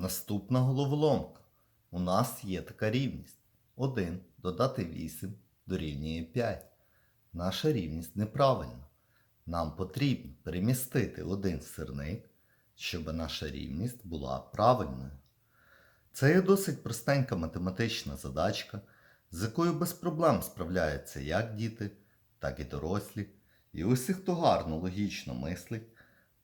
Наступна головоломка. У нас є така рівність. 1 додати 8 дорівнює 5. Наша рівність неправильна. Нам потрібно перемістити один сирник, щоб наша рівність була правильною. Це є досить простенька математична задачка, з якою без проблем справляються як діти, так і дорослі. І усі, хто гарно логічно мислить,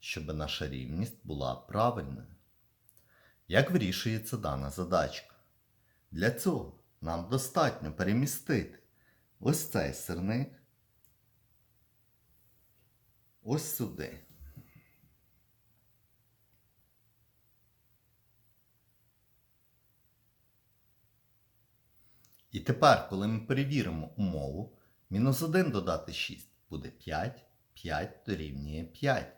щоб наша рівність була правильною. Як вирішується дана задачка? Для цього нам достатньо перемістити ось цей сирник ось сюди. І тепер, коли ми перевіримо умову, мінус 1 додати 6 буде 5, 5 дорівнює 5.